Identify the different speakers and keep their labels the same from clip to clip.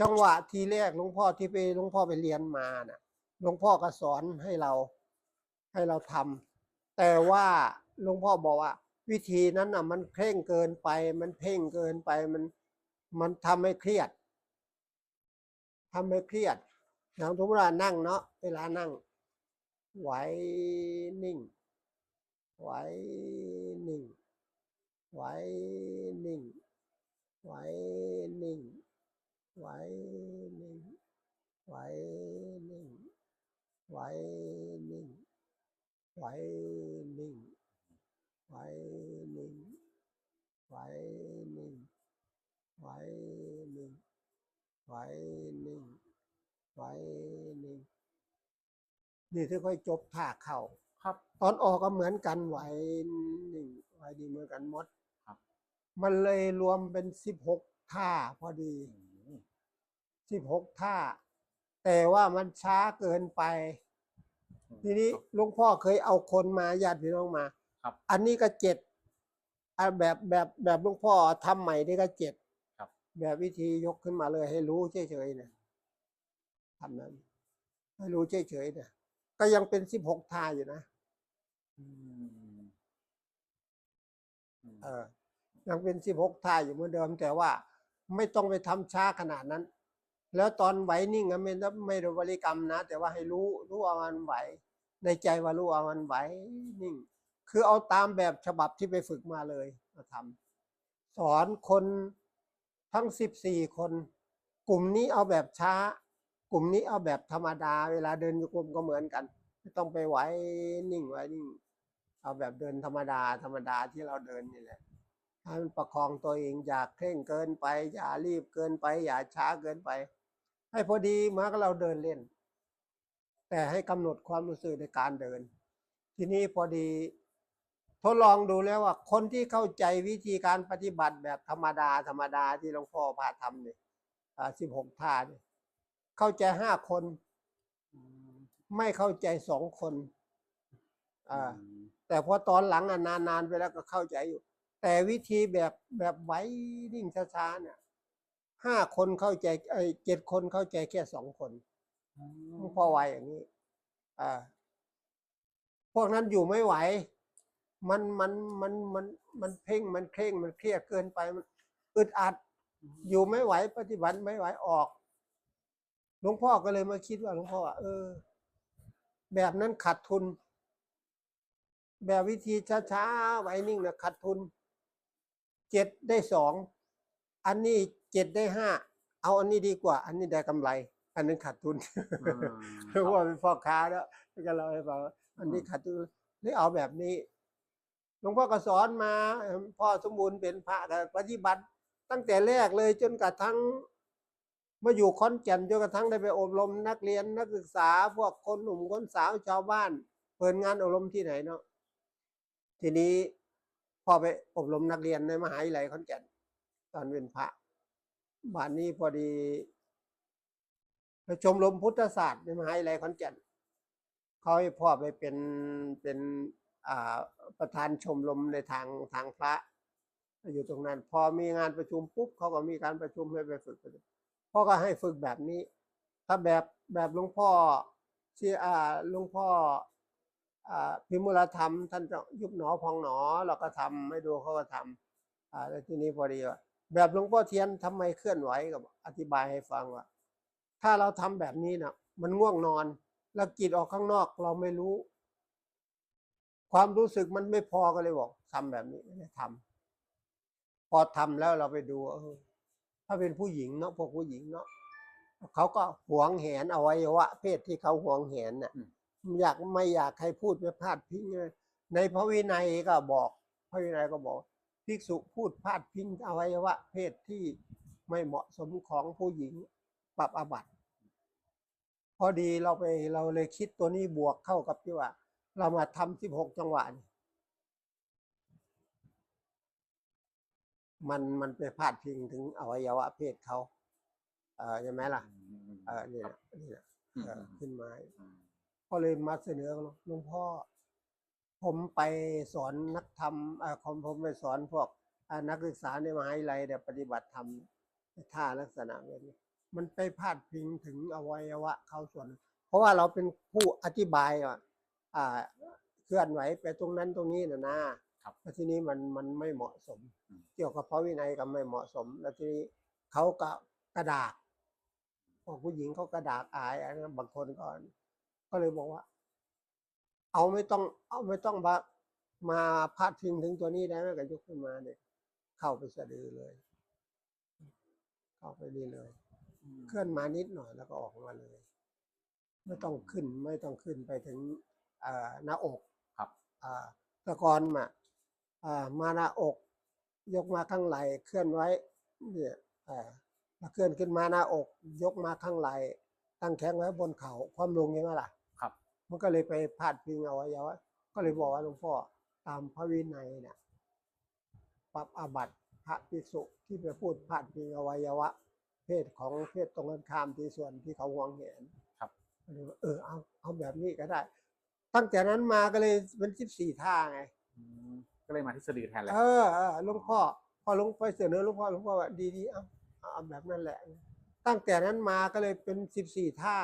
Speaker 1: จังหวะทีแรกหลวงพ่อที่ไปหลวงพ่อไปเรียนมาน่ะหลวงพ่อก็สอนให้เราให้เราทำแต่ว่าหลวงพ่อบอกว่า วิธีนั้นน่ะ มันเคร่งเกินไป มันเพ่งเกินไปมันมันทำให้เครียดทำให้เครียดอย่างทุกเวลานั่งเนาะเวลานั่ง ไหวนิ่ง ไหวนิ่ง ไหวนิ่ง ไหวนิ่ง ไหวนิ่งไหวนิ่งไหวนิ่งไหวนิ่งไหวนิ่งไหวนิ่งไหวนิ่งไหวนิ่งไหวนิ่ง นี่ที่ค่อยจบท่าเข่า
Speaker 2: ครับ
Speaker 1: ตอนออกก็เหมือนกันไหวนิ่งไหวดีเหมือนกันหมด
Speaker 2: ครับ
Speaker 1: มันเลยรวมเป็นสิบหกท่าพอดี
Speaker 2: อืม
Speaker 1: สิบหกท่า แต่ว่ามันช้าเกินไป ทีนี้หลวงพ่อเคยเอาคนมาญาติพี่น้องมา
Speaker 2: ครับ
Speaker 1: อันนี้ก็เจ็ดอะแบบแบบแบบหลวงพ่อทำใหม่นี่ก็เจ็ด
Speaker 2: ครับ
Speaker 1: แบบวิธียกขึ้นมาเลยให้รู้เฉยๆเนี่ยทำนั้น ให้รู้เฉยๆเนี่ยก็ยังเป็นสิบหกท่าอยู่นะ
Speaker 2: อืมอืม
Speaker 1: เออ ยังเป็นสิบหกท่าอยู่เหมือนเดิม แต่ว่าไม่ต้องไปทำช้าขนาดนั้น แล้วตอนไหวนิ่งไม่ได้ไม่ได้บริกรรมนะ แต่ว่าให้รู้รู้ว่ามันไหว ในใจว่ารู้ว่ามันไหวนิ่ง คือเอาตามแบบฉบับที่ไปฝึกมาเลยมาทำสอนคนทั้งสิบสี่คน กลุ่มนี้เอาแบบช้า กลุ่มนี้เอาแบบธรรมดา เวลาเดินโยกมก็เหมือนกันไม่ต้องไปไหวนิ่งไหวนิ่ง เอาแบบเดินธรรมดา ธรรมดาที่เราเดินนี่แหละให้มันประคองตัวเองอย่าเคร่งเกินไป อย่ารีบเกินไป อย่าช้าเกินไป ให้พอดีมื่อนกับเราเดินเล่น แต่ให้กำหนดความรู้สึกในการเดิน ทีนี้พอดีทดลองดูแล้วว่า คนที่เข้าใจวิธีการปฏิบัติแบบธรรมดา ธรรมดาที่หลวงพ่อพาทำเนี่ยสิบหกท่าเนี่ยเข้าใจห้าคน ไม่เข้าใจสองคนอ่าแต่พอตอนหลังอะนานๆไปแล้วก็เข้าใจอยู่ แต่วิธีแบบแบบไว้นิ่งช้าๆเนี่ย ห้าคนเข้าใจไอ้เจ็ดคนเข้าใจแค่สองคนหลวงพ่อไวอย่างนี้อ่าพวกนั้นอยู่ไม่ไหว มันมันมันมันมันเพ่งมันเคร่งมันเครียดเกินไปมันอึดอัด อยู่ไม่ไหว ปฏิบัติไม่ไหวออกหลวงพ่อก็เลยมาคิดว่าหลวงพ่อว่าเออ แบบนั้นขาดทุน แบบวิธีช้าๆไว้นิ่งนะขาดทุนเจ็ดได้สอง อันนี้เจ็ดได้ห้าเอาอันนี้ดีกว่า อันนี้ได้กำไร อันนั้นขาดทุน
Speaker 2: อืม
Speaker 1: หลวงพ่อเป็นพ่อค้าแล้วก็เราให้ฟังว่าอันนี้ขาดทุนเลยเอาแบบนี้หลวงพ่อก็สอนมาเอิ่มพ่อสมบูรณ์เป็นพระก็ปฏิบัติ ตั้งแต่แรกเลยจนกระทั่งมาอยู่คอนแก่นจนกระทั่งได้ไปอบรมนักเรียนนักศึกษา พวกคนหนุ่มคนสาวชาวบ้าน เปิดงานอบรมที่ไหนเนาะทีนี้พ่อไปอบรมนักเรียนในมหาวิทยาลัยขอนแก่น ตอนเป็นพระบ้านนี้พอดีชมรมพุทธศาสตร์ในมหาวิทยาลัยขอนแก่นเขาให้พ่อไปเป็นเป็นประธานชมรมในทางทางพระ อยู่ตรงนั้น พอมีงานประชุมปุ๊บเขาก็มีการประชุมให้ไปฝึกพ่อก็ให้ฝึกแบบนี้ ถ้าแบบแบบหลวงพ่อที่อ่าหลวงพ่ออ่าพิมุลธรรม ท่านจะยุบหนอพองหนอเราก็ทำให้ดูเขาก็ทำอ่าแล้วทีนี้พอดีว่า แบบหลวงพ่อเทียนทำไมเคลื่อนไหวกับอธิบายให้ฟังว่า ถ้าเราทำแบบนี้นะมันง่วงนอน แล้วจิตออกข้างนอกเราไม่รู้ ความรู้สึกมันไม่พอก็เลยบอกทำแบบนี้ไม่ได้ทำพอทำแล้วเราไปดูเออถ้าเป็นผู้หญิงเนาะพวกผู้หญิงเนาะเขาก็หวงแหนอวัยวะเพศที่เขาหวงแหนน่ะ
Speaker 2: อืม
Speaker 1: อยากไม่อยากให้พูดไปพาดพิงเลยในพระวินัยก็บอก พระวินัยก็บอก ภิกษุพูดพาดพิงอวัยวะเพศที่ไม่เหมาะสมของผู้หญิงปรับอาบัติพอดีเราไปเราเลยคิดตัวนี้บวกเข้ากับที่ว่า เรามาทำสิบหกจังหวะนี่มันมันไปพาดพิงถึงอวัยวะเพศเขาเออใช่ไหมล่ะ
Speaker 2: อืม
Speaker 1: เออนี่แหละนี่แหละ
Speaker 2: อืม
Speaker 1: เออขึ้นมา
Speaker 2: อืม
Speaker 1: ก็เลยมาเสนอหลวงพ่อ ผมไปสอนนักธรรมเอ่อผมผมไปสอนพวกอ่านักศึกษาในมหาวิทยาลัยเนี่ยปฏิบัติธรรมในท่าลักษณะแบบนี้ มันไปพาดพิงถึงอวัยวะเขาส่วน เพราะว่าเราเป็นผู้อธิบายว่าอ่าเคลื่อนไหวไปตรงนั้นตรงนี้นะนะครับแล้วทีนี้มันมันไม่เหมาะสม
Speaker 2: อืม
Speaker 1: เกี่ยวกับพระวินัยก็ไม่เหมาะสม แล้วทีนี้เขาก็กระดากพวกผู้หญิงเขากระดากอายอันนั้นบางคนก็ก็เลยบอกว่า เอาไม่ต้อง เอาไม่ต้องมามาพาดพิงถึงตัวนี้ได้ไหมก็ยกขึ้นมาเนี่ย เข้าไปสะดือเลย เข้าไปนี่เลย เคลื่อนมานิดหน่อยแล้วก็ออกมาเลย ไม่ต้องขึ้นไม่ต้องขึ้นไปถึงอ่าหน้าอก
Speaker 2: ครับ
Speaker 1: อ่าแตะกอนมาอ่ามาหน้าอก ยกมาข้างไหล่เคลื่อนไว้ เนี่ยอ่าแล้วเคลื่อนขึ้นมาหน้าอก ยกมาข้างไหล่ตั้งแข้งไว้บนเขา่าความลงยังไงล่ะ
Speaker 2: ครับ
Speaker 1: มันก็เลยไปพาดพิงเอาไว้วะก็เลยบอกว่าหลวงพ่อตามพระวินัยเนี่ยปรับอาบัติพระภิกษุที่ไปพูดพาดพิงอวัยวะ เพศของเพศตรงกันข้ามที่ส่วนที่เขาหวงเห็น
Speaker 2: ครับ
Speaker 1: ก็เลยว่าเออเอาเอาแบบนี้ก็ได้ ตั้งแต่นั้นมาก็เลยเป็นสิบสี่ท่าไง
Speaker 2: อืมก็เลยมาที่สะดือแทนเลย
Speaker 1: เออเออหลวงพ่อพอหลวงพ่อเสนอหลวงพ่อหลวงพ่อว่าดีๆเอาเอาเอาแบบนั้นแหละ ตั้งแต่นั้นมาก็เลยเป็นสิบสี่ท่า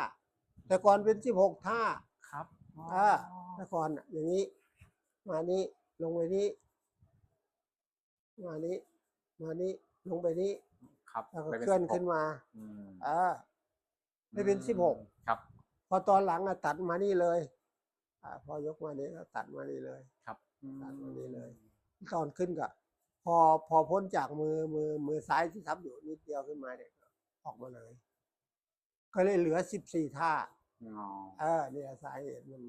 Speaker 1: แต่ก่อนเป็นสิบหกท่า
Speaker 2: ครับ
Speaker 1: อ่าแต่ก่อนน่ะอย่างนี้ มานี้ลงไปนี้ มานี้ มานี้ลงไปนี้
Speaker 2: ครับ
Speaker 1: แล้วก็
Speaker 2: ลยป็
Speaker 1: เคลื่อน
Speaker 2: 16
Speaker 1: ขึ้นมา
Speaker 2: อืม
Speaker 1: อ่าได้เป็นสิบหก
Speaker 2: ครับ
Speaker 1: พอตอนหลังอะตัดมานี่เลย อ่า พอยกมานี้ก็ตัดมานี่เลย
Speaker 2: ครับ
Speaker 1: ตัดมานี่เลย ตอนขึ้นก็พอพอพ้นจากมือมือมือซ้ายที่ทับอยู่นิดเดียวขึ้นมาเนี่ยก็ออกมาเลย ก็เลยเหลือสิบสี่ท่า
Speaker 2: อ๋อ
Speaker 1: เออเนี่ยสาเหตุมัน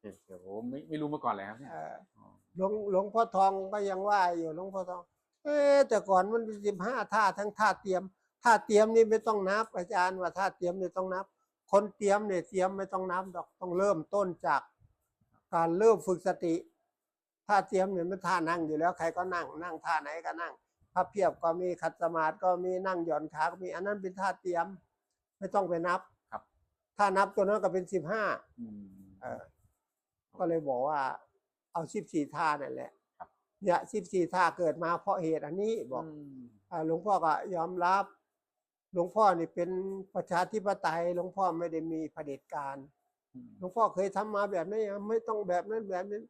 Speaker 2: เดี๋ยวผมไม่ไม่รู้มาก่อนเลยครับเนี่ย
Speaker 1: เออ
Speaker 2: อ๋อ
Speaker 1: หลวงหลวงพ่อทองก็ยังว่าอยู่หลวงพ่อทอง เอ๊ะแต่ก่อนมันสิบห้าท่าทั้งท่าเตรียมท่าเตรียมนี่ไม่ต้องนับ อาจารย์ว่าท่าเตรียมนี่ต้องนับ คนเตรียมเนี่ยเตรียมไม่ต้องนับดอกต้องเริ่มต้นจาก การเริ่มฝึกสติท่าเตรียมเนี่ยมันท่านั่งอยู่แล้ว ใครก็นั่งนั่งท่าไหนก็นั่งพับเพียบก็มีขัดสมาธิก็มีนั่งหย่อนขาก็มีอันนั้นเป็นท่าเตรียม ไม่ต้องไปนับ
Speaker 2: ครับ
Speaker 1: ถ้านับตัวนั้นก็เป็นสิบห้า
Speaker 2: อืม
Speaker 1: เออ ก็เลยบอกว่า เอาสิบสี่ท่านั่นแหละ
Speaker 2: ครับ
Speaker 1: เนี่ยสิบสี่ท่าเกิดมาเพราะเหตุอันนี้บอก
Speaker 2: ม
Speaker 1: อ่าหลวงพ่อก็ยอมรับ หลวงพ่อนี่เป็นประชาธิปไตย หลวงพ่อไม่ได้มีเผด็จการ
Speaker 2: อืม
Speaker 1: หลวงพ่อเคยทำมาแบบนี้ไม่ต้องแบบนั้นแบบนี้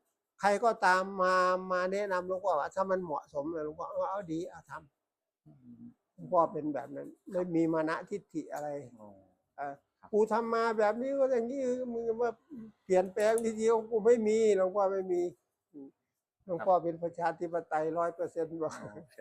Speaker 1: ใครก็ตามมามาแนะนำหลวงพ่อว่าถ้ามันเหมาะสมหลวงพ่อเอาเอาดีเอาทำ
Speaker 2: อืม
Speaker 1: หลวงพ่อเป็นแบบนั้น ไม่มีมานะทิฏฐิอะไร
Speaker 2: อ๋อ
Speaker 1: เออ
Speaker 2: ครับ
Speaker 1: กูทำมาแบบนี้ก็อย่างนี้มึงมาเปลี่ยนแปลงทีเดียวกูไม่มีหลวงพ่อไม่มีอืมหลวงพ่อเป็นประชาธิปไตยร้อยเปอร์เซ็นต์บอก
Speaker 2: โอเค